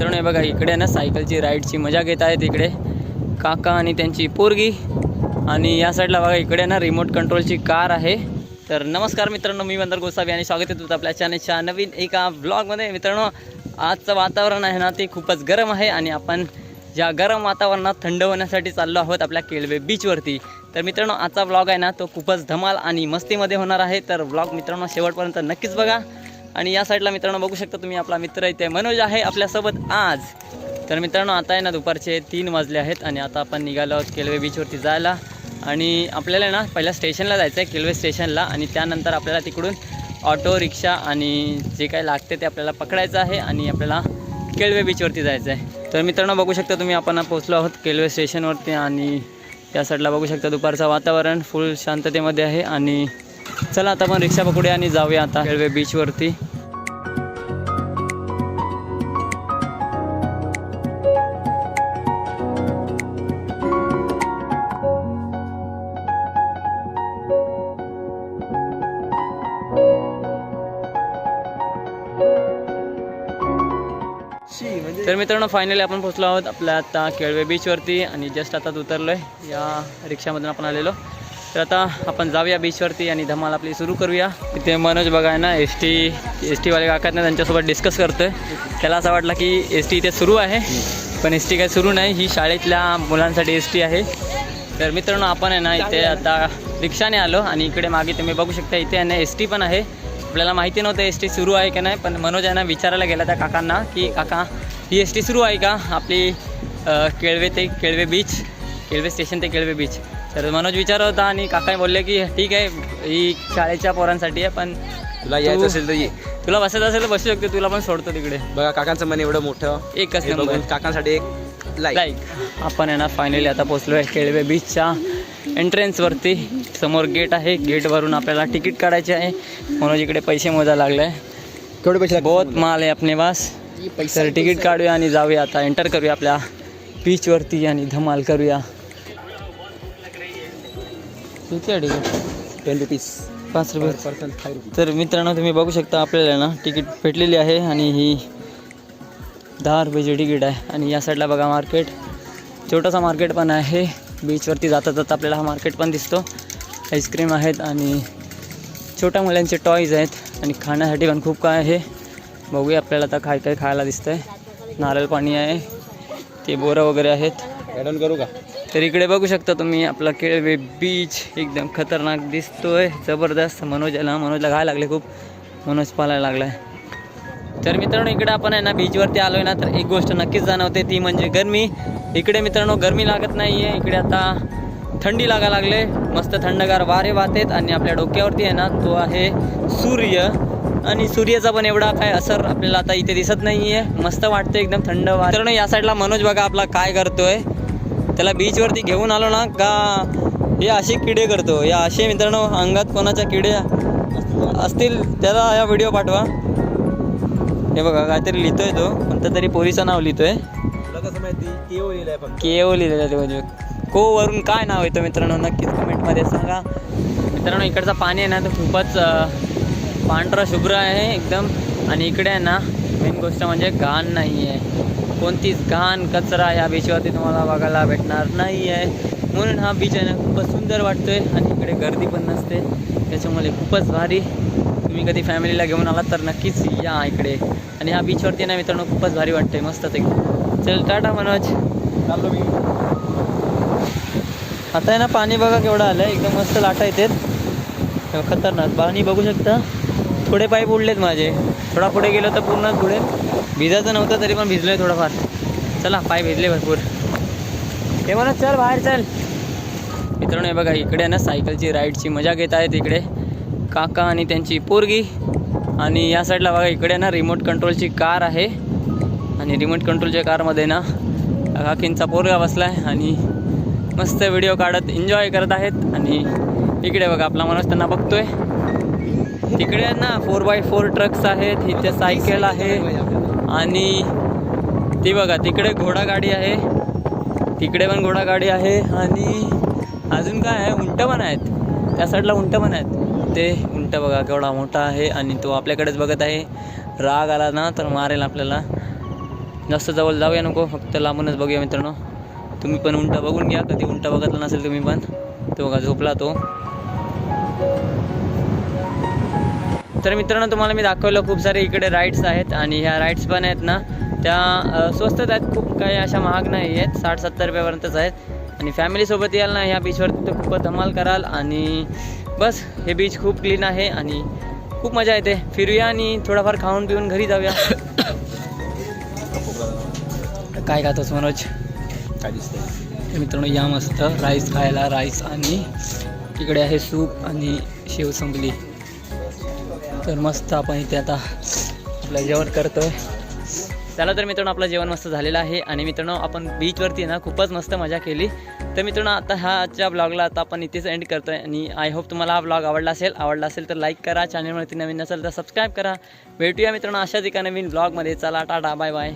मित्रांनो हे बघा इकडे ना सायकलची राईडची मजा घेत आहेत इकडे. काका आणि त्यांची पोरगी. आणि या साईडला बघा इकडे ना रिमोट कंट्रोलची कार आहे. तर नमस्कार मित्रांनो मी मंदर गोसावी आणि स्वागत आहे तुमचं आपल्या चॅनलच्या नवीन एका ब्लॉगमध्ये मित्रांनो आजचं वातावरण आहे ना ते खूपच गरम आहे आणि आपण ज्या गरम वातावरणात थंड होण्यासाठी चाललो आहोत आपल्या केळवे बीचवरती तर मित्रांनो आजचा ब्लॉग आहे ना तो खूपच धमाल आणि मस्तीमध्ये होणार आहे. तर ब्लॉग मित्रांनो शेवटपर्यंत नक्कीच बघा. आणि या साईडला मित्रांनो बघू शकता तुम्ही आपला मित्र इथे मनोज आहे आपल्यासोबत आज. तर मित्रांनो आता आहे ना दुपारचे तीन वाजले आहेत आणि आता आपण निघालो आहोत केलवे बीचवरती जायला. आणि आपल्याला ना पहिल्या स्टेशनला जायचं आहे केलवे स्टेशनला आणि त्यानंतर आपल्याला तिकडून ऑटो रिक्षा आणि जे काही लागते ते आपल्याला पकडायचं आहे आणि आपल्याला केळवे बीचवरती जायचं आहे तर मित्रांनो बघू शकता तुम्ही आपण पोहोचलो आहोत केळवे स्टेशनवरती आणि या साईडला बघू शकता दुपारचं वातावरण फुल शांततेमध्ये आहे. आणि चला आता आपण रिक्षा पकडूया आणि जाऊया आता केळवे बीचवरती तर मित्रांनो फायनली आपण पोहोचलो आहोत आपल्या आता केळवे बीचवरती आणि जस्ट आता उतरलो आहे या रिक्षामधून आपण आलेलो. तर आता आपण जाऊया बीचवरती आणि धमाल आपली सुरू करूया. तिथे मनोज बघा आहे ना एस टी एस टीवाले काकात ना त्यांच्यासोबत डिस्कस करतोय. त्याला असं वाटलं की एस टी इथे सुरू आहे पण एस टी काही सुरू नाही. ही शाळेतल्या मुलांसाठी एस टी आहे. तर मित्रांनो आपण आहे ना इथे आता रिक्षाने आलो आणि इकडे मागे तुम्ही बघू शकता इथे आहे ना एस टी पण आहे. आपल्याला माहिती नव्हतं एस टी सुरू आहे की नाही पण मनोज आहे ना विचारायला गेला त्या काकांना की काका ही एस टी सुरू आहे का? आपली केळवे ते केळवे बीच केळवे स्टेशन ते केळवे बीच तर मनोज विचारत होता आणि काका बोलले की ठीक आहे ही शाळेच्या पोरांसाठी आहे पण तुला यायचं असेल तर ये. तुला बसायचं असेल तर बसू शकते तुला पण सोडतो तिकडे. बघा काकांचं मन एवढं मोठं. एकच नंबर. काकांसाठी एक लाईक लाईक आपण आहे ना फायनली आता पोचलो आहे केळवे बीचच्या एंट्रन्सवरती समोर गेट आहे. गेटवरून आपल्याला तिकीट काढायचे आहे. म्हणून इकडे पैसे मोजायला लागले केवढे पैसे बहुत माल आहे आपले पास. तर तिकीट काढूया आणि जाऊया आता. एंटर करूया आपल्या बीचवरती आणि धमाल करूया. किती आहे तिकीट टेन रुपीज पाच रुपये. पर्सन फाय रुपीज तर मित्रांनो तुम्ही बघू शकता आपल्याला ना तिकीट भेटलेली आहे आणि ही दहा रुपयाची तिकीट आहे. आणि या साईडला बघा मार्केट छोटासा मार्केट पण आहे. बीचवरती जाता जाता आपल्याला हा मार्केट पण दिसतो. आईस्क्रीम आहेत आणि छोट्या मुलांचे टॉईज आहेत. आणि खाण्यासाठी पण खूप काय आहे. बघूया आपल्याला आता काय काय खायला दिसतंय. नारळ पाणी आहे ते बोरं वगैरे आहेत. ॲड ऑन करू का? तर इकडे बघू शकता तुम्ही आपला केळवे बीच एकदम खतरनाक दिसतोय. जबरदस्त. मनोज याला मनोजला घाय लागले खूप. मनोज पालायला लागलाय. तर मित्रांनो इकडे आपण आहे ना बीचवरती आलो आहे ना तर एक गोष्ट नक्कीच जाणवते ती म्हणजे गरमी. इकडे मित्रांनो गरमी लागत नाही आहे इकडे आता थंडी लागा लागले. मस्त थंडगार वारे वाहतेत आणि आपल्या डोक्यावरती आहे ना तो आहे सूर्य. आणि सूर्याचा पण एवढा काय असर आपल्याला आता इथे दिसत नाही आहे मस्त वाटतं एकदम थंड वारे मित्रांनो या साईडला मनोज बघा आपला काय करतोय. त्याला बीचवरती घेऊन आलो ना का हे असे किडे करतो. या असे मित्रांनो अंगात कोणाच्या किडे असतील त्याला या व्हिडिओ पाठवा. हे बघा काहीतरी लिहितोय तो कोणतं तरी पोरीचं नाव लिहितोय. केओ लिहिलेलं आहे ते म्हणजे. को वरून काय नाव येतं मित्रांनो? नक्कीच कमेंटमध्ये सांगा. मित्रांनो इकडचं पाणी आहे ना तर खूपच पांढरं शुभ्र आहे एकदम. आणि इकडे आहे ना मेन गोष्ट म्हणजे घाण नाही आहे कोणतीच घाण कचरा या बीचवरती तुम्हाला बघायला भेटणार नाही आहे म्हणून हा बीच आहे ना खूपच सुंदर वाटतोय. आणि इकडे गर्दी पण नसते. त्याच्यामुळे खूपच भारी. तुम्ही कधी फॅमिलीला घेऊन आलात तर नक्कीच या इकडे. आणि ह्या बीचवरती ना मित्रांनो खूपच भारी वाटतंय. मस्तच एकदम चल टाटा मनोज. चाललो मी. आता आहे ना पाणी बघा केवढं आलं एकदम मस्त लाटा तेव्हा खतरनाक. पाणी बघू शकता? थोडे पाईप उडलेत माझे. थोडा पुढे गेलो तर पूर्ण पुढे भिजायचं नव्हतं तरी पण भिजलोय आहे थोडंफार. चला पाय भिजले भरपूर. हे म्हणत चल बाहेर चल. मित्रांनो हे बघा इकडे ना सायकलची राईडची मजा घेत आहेत इकडे. काका आणि त्यांची पोरगी. आणि या साईडला बघा इकडे ना रिमोट कंट्रोलची कार आहे. आणि रिमोट कंट्रोलच्या कारमध्ये ना काकींचा पोरगा बसला आहे आणि मस्त व्हिडिओ काढत एन्जॉय करत आहेत. आणि इकडे बघा आपला माणूस त्यांना बघतोय. तिकडे ना फोर बाय फोर ट्रक्स आहेत इथे सायकल आहे. आणि ती बघा तिकडे घोडागाडी आहे. तिकडे पण घोडागाडी आहे. आणि अजून काय आहे? उंट पण आहेत. त्या साईडला उंट पण आहेत. ते उंट बघा केवढा मोठा आहे. आणि तो आपल्याकडेच बघत आहे. राग आला ना तर मारेल आपल्याला. जास्त जवळ जाऊया नको फक्त लांबूनच बघूया मित्रांनो. तुम्ही पण उंट बघून घ्या. कधी उंट बघितला नसेल तुम्ही पण. तो बघा झोपला तो. तर मित्रांनो तुम्हाला मी दाखवलं खूप सारे इकडे राईड्स आहेत आणि ह्या राईड्स पण आहेत ना त्या स्वस्तच आहेत खूप काही अशा महाग नाही आहेत साठ सत्तर रुपयापर्यंतच आहेत. आणि फॅमिलीसोबत याल ना ह्या बीचवरती तर खूपच धमाल कराल आणि बस हे बीच खूप क्लीन आहे आणि खूप मजा येते. फिरूया आणि थोडाफार खाऊन पिऊन घरी जाऊया. काय खातोस मनोज? काय दिसतंय? तर मित्रांनो या मस्त राईस खायला राईस आणि इकडे आहे सूप आणि शेव संपली. तर मस्त आपण इथे आता आपलं जेवण करतोय. चला तर मित्रांनो आपलं जेवण मस्त झालेलं आहे. आणि मित्रांनो आपण बीचवरती ना खूपच मस्त मजा केली. तर मित्रांनो आता ह्याच्या ब्लॉगला आता आपण इथेच एंड करतोय. आणि आय होप तुम्हाला हा ब्लॉग आवडला असेल. आवडला असेल तर लाईक करा. चॅनलवरती नवीन असेल तर सबस्क्राईब करा. भेटूया मित्रांनो अशाच एका नवीन ब्लॉगमध्ये चला टाटा बाय बाय